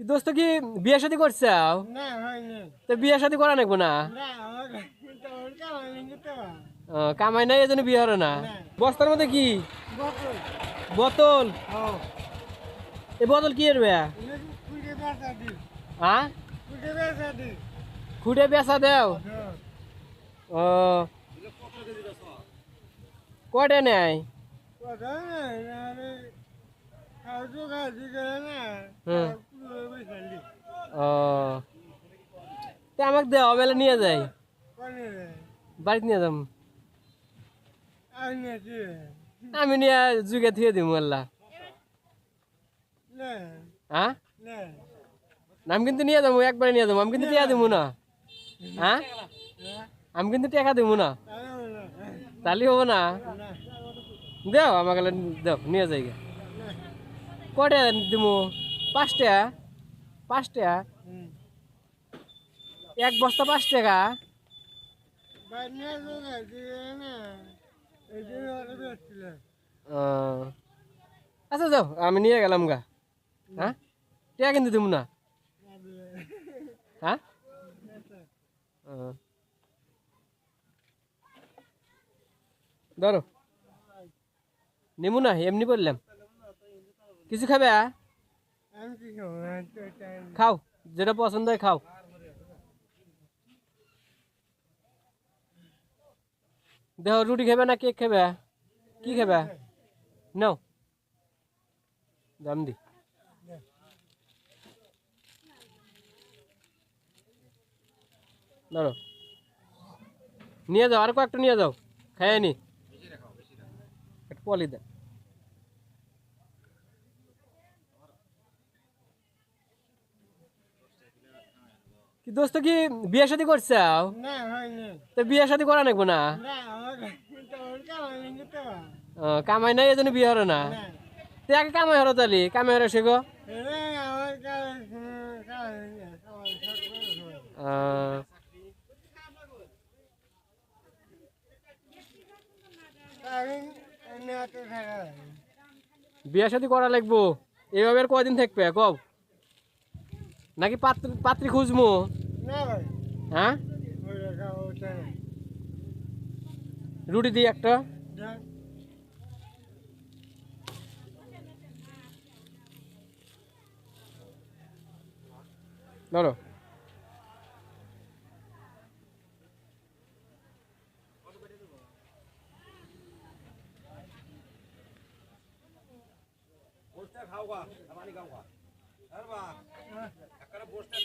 দোস্ত কি বিয়ে শাদি করছে না হয়নি। তো বিয়ে শাদি করা নাকবো না? কামাই নাই এজন্য বিয়ে হলো না। বস্তার মধ্যে কি? বোতল। এই বোতল কি এরবে হ্যাঁ খুঁটে বেচা দেও? ও। কটে নেয়? কথা নাই আরে খাওয়া খাওয়াছি করে না হুম। কুড়ি বেসা দি ও তা আমাকে দেও বেলা নিয়ে যাই। বাড়িতে নিয়ে যাম। আমি নিয়ে যুগে থুয়ে দিম আল্লাহ। হ্যাঁ আমি কিন্তু নিয়ে যাব একবারে নিয়ে যাব আমি কিন্তু টিয়া দেবো না। হ্যাঁ আমি কিন্তু টাকা দেবো না। তাহলে না হব না। দেও আমাকে দেও নিয়ে যাই। কটা দিমু? পাঁচটা। পাঁচটা। এক বস্তা পাঁচ টাকা। আচ্ছা যাও, আমি নিয়ে গেলাম গা। হ্যাঁ? টাকা কিন্তু দিব না। হ্যাঁ? ধরো। নেমু না, এমনি বললাম। কিছু খাবে। খাও, যেটা পছন্দ হয় খাও। দেহ রুটি খাবে না কেক খাবে কি খাবে নাও। দাম দি। ধরো নিয়ে যাও আর কয়েকটা নিয়ে যাও। খায় নি। পলি দে। কি দোস্ত কি বিয়ে শাদি করছে তো বিয়ে শাদি করা নাকবো না কামাই নাই এজন্য বিয়ে হলো না? তুই আগে কামাই হলো তালি কামাই হলো শেখো বিয়ে শাদি করা লাগবো? এইভাবে আর কয়দিন থাকবে? কব নাকি পাত্র পাত্রী খুঁজবো হ্যাঁ? রুটি দিই একটা। দেখ ধরো। বসতে খাও গা পানি খাও গা। আরে বা একটা বসতে